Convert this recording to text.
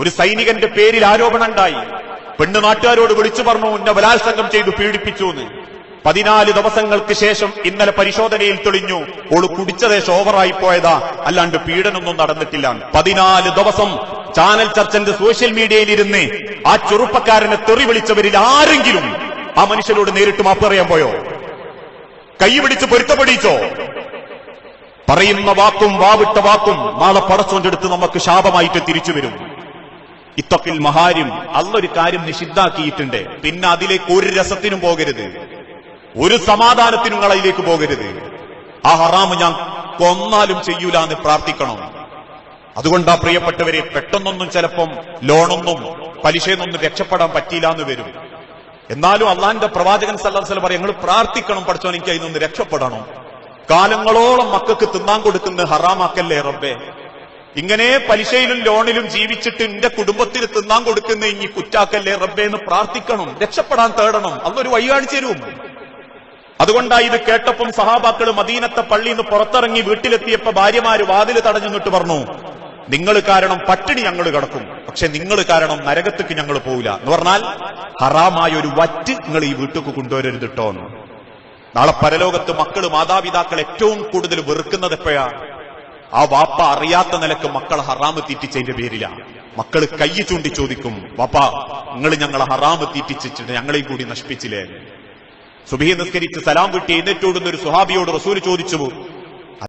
ഒരു സൈനികന്റെ പേരിൽ ആരോപണം ഉണ്ടായി. പെണ്ണ് നാട്ടുകാരോട് വിളിച്ചു പറഞ്ഞു ഉന്നെ ബലാത്സംഗം ചെയ്തു പീഡിപ്പിച്ചു എന്ന് പതിനാല് ദിവസങ്ങൾക്ക് ശേഷം ഇന്നലെ പരിശോധനയിൽ തെളിഞ്ഞു ഓൾ കുടിച്ചതേ ഓവറായി പോയതാ അല്ലാണ്ട് പീഡനൊന്നും നടന്നിട്ടില്ല. പതിനാല് ദിവസം ചാനൽ ചർച്ചന്റെ സോഷ്യൽ മീഡിയയിൽ ഇരുന്ന് ആ ചെറുപ്പക്കാരനെ തെറി വിളിച്ചവരിൽ ആരെങ്കിലും ആ മനുഷ്യനോട് നേരിട്ട് മാപ്പ് പറയാൻ പോയോ? കൈ പിടിച്ച് പൊരുത്തപ്പെടിച്ചോ? പറയുന്ന വാക്കും വാവിട്ട വാക്കും നാളെ പടച്ചോണ്ടെടുത്ത് നമുക്ക് ശാപമായിട്ട് തിരിച്ചു വരും. ഇത്തൊക്കിൽ മഹാരും അല്ലൊരു കാര്യം നിഷിദ്ധാക്കിയിട്ടുണ്ട്. പിന്നെ അതിലേക്ക് ഒരു രസത്തിനും പോകരുത്. ഒരു സമാധാനത്തിനും നിങ്ങൾ അതിലേക്ക് പോകരുത്. ആ ഹറാമ് ഞാൻ കൊന്നാലും ചെയ്യൂല എന്ന് പ്രാർത്ഥിക്കണം. അതുകൊണ്ടാ പ്രിയപ്പെട്ടവരെ പെട്ടെന്നൊന്നും ചിലപ്പം ലോണൊന്നും പലിശയെന്നൊന്നും രക്ഷപ്പെടാൻ പറ്റിയില്ല എന്ന് വരും. എന്നാലും അള്ളാന്റെ പ്രവാചകൻ സല്ലാസ്ലം പറയും ഞങ്ങൾ പ്രാർത്ഥിക്കണം പഠിച്ചോ എനിക്ക് അതിൽ നിന്ന് രക്ഷപ്പെടണം. കാലങ്ങളോളം മക്കൾക്ക് തിന്നാൻ കൊടുക്കുന്ന ഹറാമാക്കല്ലേ റബ്ബേ? ഇങ്ങനെ പലിശയിലും ലോണിലും ജീവിച്ചിട്ട് എന്റെ കുടുംബത്തിന് തിന്നാൻ കൊടുക്കുന്ന ഇനി കുറ്റാക്കല്ലേ? റബ്ബേ എന്ന് പ്രാർത്ഥിക്കണം രക്ഷപ്പെടാൻ തേടണം. അതൊരു വഴി കാണിച്ചു തരും. അതുകൊണ്ടാ ഇത് കേട്ടപ്പം സഹാബാക്കൾ മദീനത്തെ പള്ളിയിൽ നിന്ന് പുറത്തിറങ്ങി വീട്ടിലെത്തിയപ്പോ ഭാര്യമാര് വാതിൽ തടഞ്ഞു നിന്നിട്ട് പറഞ്ഞു നിങ്ങൾ കാരണം പട്ടിണി ഞങ്ങൾ കിടക്കും. പക്ഷെ നിങ്ങൾ കാരണം നരകത്തേക്ക് ഞങ്ങൾ പോവില്ല. എന്ന് പറഞ്ഞാൽ ഹറാമായ ഒരു വറ്റ് നിങ്ങൾ ഈ വീട്ടിലേക്ക് കൊണ്ടുവരരുത് കേട്ടോ നാളെ പരലോകത്ത് മക്കൾ മാതാപിതാക്കൾ ഏറ്റവും കൂടുതൽ വെറുക്കുന്നത് എപ്പോഴാ? ആ വാപ്പ അറിയാത്ത നിലയ്ക്ക് മക്കളെ ഹറാമ് തീറ്റിച്ചതിന്റെ പേരിലാണ് മക്കൾ കൈ ചൂണ്ടി ചോദിക്കും വാപ്പ നിങ്ങൾ ഞങ്ങളെ ഹറാമ് തീറ്റിച്ചിട്ട് ഞങ്ങളെയും കൂടി നശിപ്പിച്ചില്ലേ? സുബഹി നിസ്കരിച്ച് സലാം വിട്ടി എഴുന്നേറ്റോടുന്ന ഒരു സുഹാബിയോട് റസൂൽ ചോദിച്ചു